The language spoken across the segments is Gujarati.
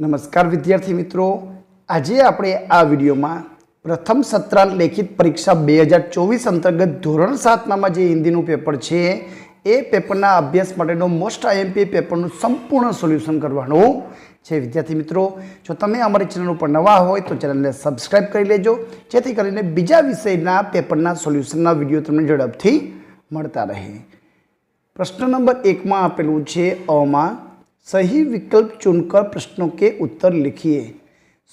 નમસ્કાર વિદ્યાર્થી મિત્રો. આજે આપણે આ વિડીયોમાં પ્રથમ સત્રાંત લેખિત પરીક્ષા બે હજાર ચોવીસ અંતર્ગત ધોરણ સાતમામાં જે હિન્દીનું પેપર છે, એ પેપરના અભ્યાસ માટેનો મોસ્ટ આઈએમપી પેપરનું સંપૂર્ણ સોલ્યુશન કરવાનું છે. વિદ્યાર્થી મિત્રો, જો તમે અમારી ચેનલ ઉપર નવા હોય તો ચેનલને સબસ્ક્રાઈબ કરી લેજો. જેથી કરીને બીજા વિષયના પેપરના સોલ્યુશનના વીડિયો તમને ઝડપથી મળતા રહે. પ્રશ્ન નંબર એકમાં આપેલું છે અમાં सही विकल्प चुनकर प्रश्नों के उत्तर लिखिए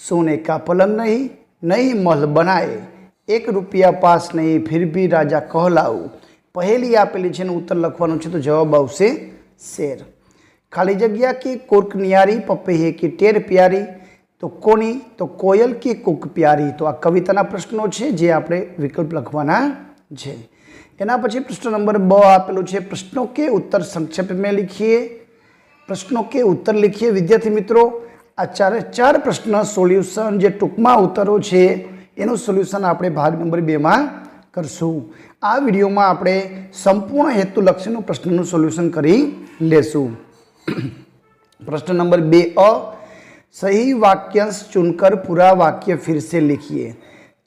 सोने का पलंग नहीं नहीं महल बनाए એક રૂપિયા પાસ નહીં ફિર ભી રાજા કહલાવું પહેલી આપેલી છે એનો ઉત્તર લખવાનો છે તો જવાબ આવશે શેર ખાલી જગ્યા કે કોર્ક નિયારી પપૈયે की ટેર પ્યારી તો કોની તો કોયલ કે કુક પ્યારી તો આ કવિતાના પ્રશ્નો છે જે આપણે વિકલ્પ લખવાના છે એના પછી પ્રશ્ન નંબર બ આપેલું છે પ્રશ્નો કે ઉત્તર સંક્ષેપ મેં લીખીએ પ્રશ્નો કે ઉત્તર લીખીએ વિદ્યાર્થી મિત્રો આ ચારે ચાર પ્રશ્ન સોલ્યુશન જે ટૂંકમાં ઉત્તરો છે એનું સોલ્યુશન આપણે ભાગ નંબર બેમાં કરશું આ વિડીયોમાં આપણે સંપૂર્ણ હેતુલક્ષીનું પ્રશ્નનું સોલ્યુશન કરી લેશું प्रश्न नंबर बे अ सही वाक्यांश चुनकर पूरा वाक्य फिर से लिखिए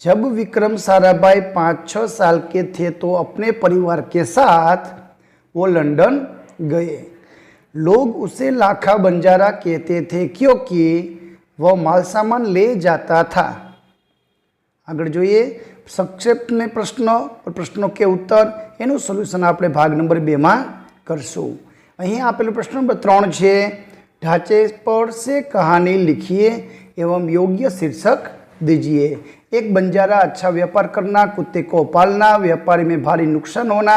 जब विक्रम साराभाई पाँच छः साल के थे तो अपने परिवार के साथ वो लंदन गए लोग उसे लाखा बंजारा कहते थे क्योंकि वह माल सामान ले जाता था આગળ જોઈએ સંક્ષેપને પ્રશ્ન और પ્રશ્નો કે ઉત્તર એનું સોલ્યુશન આપણે ભાગ નંબર બેમાં કરશું અહીં આપેલું પ્રશ્ન નંબર ત્રણ છે ढांचे पर से कहानी लिखिए एवं योग्य शीर्षक दीजिए एक बंजारा अच्छा व्यापार करना कुत्ते को पालना व्यापारी में भारी नुकसान होना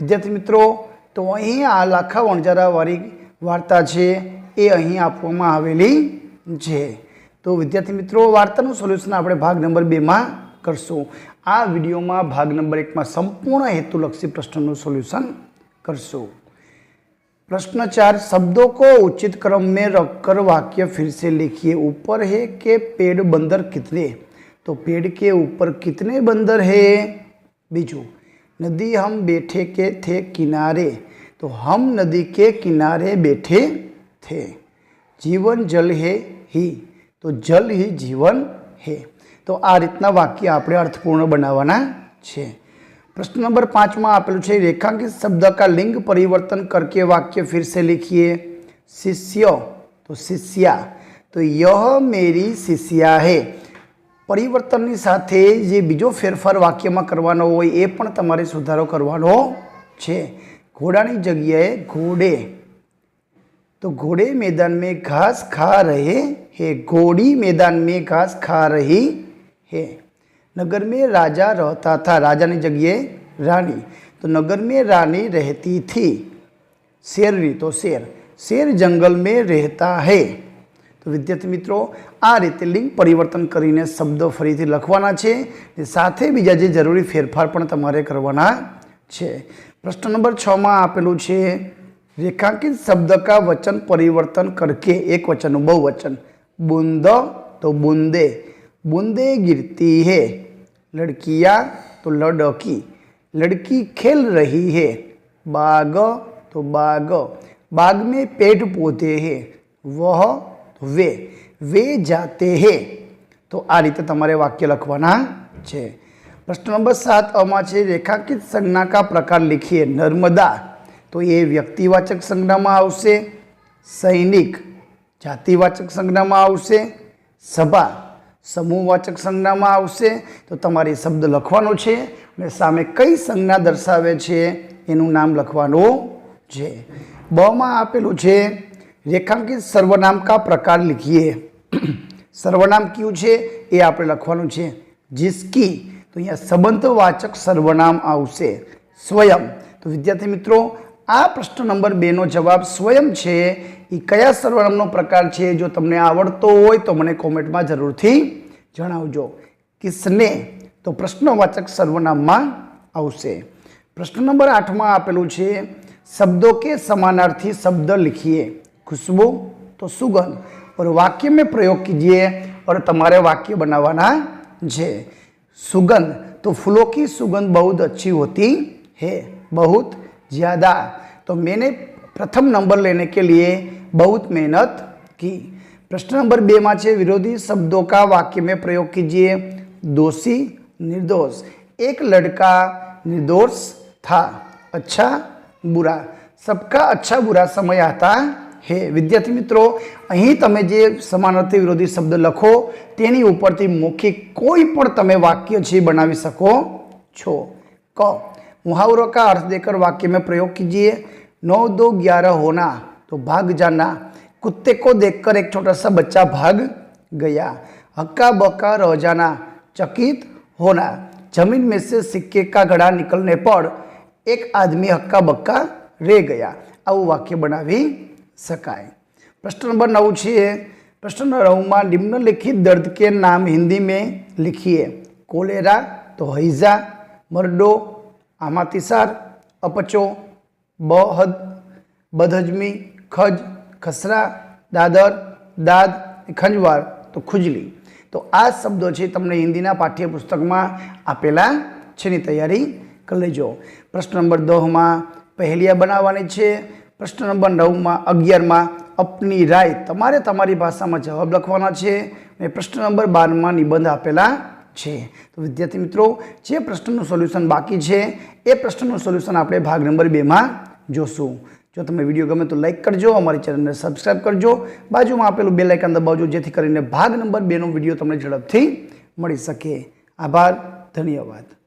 વિદ્યાર્થી મિત્રો તો અહીં આ લાખા વણજારાવાળી વાર્તા છે એ અહીં આપવામાં આવેલી છે તો વિદ્યાર્થી મિત્રો વાર્તાનું સોલ્યુશન આપણે ભાગ નંબર બેમાં કરશું આ વિડીયોમાં ભાગ નંબર એકમાં સંપૂર્ણ હેતુલક્ષી પ્રશ્નનું સોલ્યુશન કરશું प्रश्न चार शब्दों को उचित क्रम में रखकर वाक्य फिर से लिखिए ऊपर है कि पेड़ बंदर कितने तो पेड़ के ऊपर कितने बंदर है बीजू नदी हम बैठे के थे किनारे तो हम नदी के किनारे बैठे थे जीवन जल है ही તો જલ હિ જીવન હે તો આ રીતના વાક્ય આપણે અર્થપૂર્ણ બનાવવાના છે प्रश्न नंबर पाँच में आपेलू है रेखांकित शब्द का लिंग परिवर्तन करके वाक्य फिर से लिखिए शिष्य तो शिष्या तो यह मेरी शिष्या है પરિવર્તનની સાથે જે બીજો ફેરફાર વાક્યમાં કરવાનો હોય એ પણ તમારે સુધારો કરવાનો છે ઘોડાની જગ્યાએ ઘોડે तो घोड़े मैदान में घास खा रहे हैं घोड़ी मैदान में घास खा रही है नगर में राजा रहता था राजा ની જગ્યાએ રાણી તો નગર में रानी रहती थी शेरनी तो शेर शेर जंगल में रहता है તો વિદ્યાર્થી મિત્રો આ રીતે લિંગ પરિવર્તન કરીને શબ્દો ફરીથી લખવાના છે ને સાથે બીજા જે જરૂરી ફેરફાર પણ તમારે કરવાના છે પ્રશ્ન નંબર છમાં આપેલું છે रेखांकित शब्द का वचन परिवर्तन करके एक वचन बहुवचन बूंद तो बूंदे बूंदे गिरती है लड़कियां तो लड़की लड़की खेल रही है बाग तो बाग बाग में पेड़ पौधे हैं वह વે વે જાતે હે. તો આ રીતે તમારે વાક્ય લખવાના છે. પ્રશ્ન નંબર સાત અમાં છે રેખાંકિત સંજ્ઞા કા પ્રકાર લખીએ નર્મદા. તો એ વ્યક્તિવાચક સંજ્ઞામાં આવશે. સૈનિક, જાતિવાચક સંજ્ઞામાં આવશે. સભા, સમૂહવાચક સંજ્ઞામાં આવશે. તો તમારે શબ્દ લખવાનો છે અને સામે કઈ સંજ્ઞા દર્શાવે છે એનું નામ લખવાનું છે. બમાં આપેલું છે રેખાંકિત સર્વનામ કા પ્રકાર લખીએ. સર્વનામ કયું છે? એ આપણે લખવાનું છે જિસકી. તો અહીંયા સંબંધવાચક સર્વનામ આવશે. સ્વયં. તો વિદ્યાર્થી મિત્રો, આ પ્રશ્ન નંબર બેનો જવાબ સ્વયં છે. એ કયા સર્વનામનો પ્રકાર છે? જો તમને આવડતો હોય તો મને કોમેન્ટમાં જરૂરથી જણાવજો. કિસને? તો પ્રશ્નવાચક સર્વનામમાં આવશે. પ્રશ્ન નંબર આઠમાં આપેલું છે, શબ્દો કે સમાનાર્થી શબ્દ લખીએ. खुशबू तो सुगंध और वाक्य में प्रयोग कीजिए और તમારે વાક્ય બનાવવાના છે सुगंध तो फूलों की सुगंध बहुत अच्छी होती है बहुत ज़्यादा तो मैंने प्रथम नंबर लेने के लिए बहुत मेहनत की प्रश्न नंबर बे में है विरोधी शब्दों का वाक्य में प्रयोग कीजिए दोषी निर्दोष एक लड़का निर्दोष था अच्छा बुरा सबका अच्छा बुरा समय आता હે વિદ્યાર્થી મિત્રો અહીં તમે જે સમાનાર્થી વિરોધી શબ્દ લખો તેની ઉપરથી મૌખિક કોઈ પણ તમે વાક્ય છે એ બનાવી શકો છો ક मुहावरों का अर्थ देकर वाक्य में प्रयोग कीजिए नौ दो ग्यारह होना तो भाग जाना कुत्ते को देखकर एक छोटा सा बच्चा भाग गया हक्का बक्का रह जाना चकित होना जमीन में से सिक्के का घड़ा निकलने पर एक आदमी हक्का बक्का रह गया આવું વાક્ય બનાવી શકાય. પ્રશ્ન નંબર નવ છે, પ્રશ્ન નવમાં નિમ્નલિખિત દર્દ કે નામ હિન્દી મેં લિખીએ. કોલેરા તો હૈઝા મરડો, આમાતિસાર, અપચો, બહદ બધજમી ખજ, ખસરા, દાદર, દાદ ખંજવાર તો ખુજલી. તો આ શબ્દો છે તમને હિન્દીના પાઠ્યપુસ્તકમાં આપેલા છેની તૈયારી કરી લેજો. પ્રશ્ન નંબર દહમાં પહેલિયા બનાવવાની છે પ્રશ્ન નંબર નવમાં, અગિયારમાં, અપની રાય. તમારે તમારી ભાષામાં જવાબ લખવાના છે. અને પ્રશ્ન નંબર બારમાં નિબંધ આપેલા છે. તો વિદ્યાર્થી મિત્રો, જે પ્રશ્નનું સોલ્યુશન બાકી છે, એ પ્રશ્નનું સોલ્યુશન આપણે ભાગ નંબર બેમાં જોશું. જો તમને વીડિયો ગમે તો લાઇક કરજો, અમારી ચેનલને સબસ્ક્રાઈબ કરજો. બાજુમાં આપેલું બે લાઇકન દબાવજો, જેથી કરીને ભાગ નંબર બેનો વીડિયો તમને ઝડપથી મળી શકે. આભાર, ધન્યવાદ.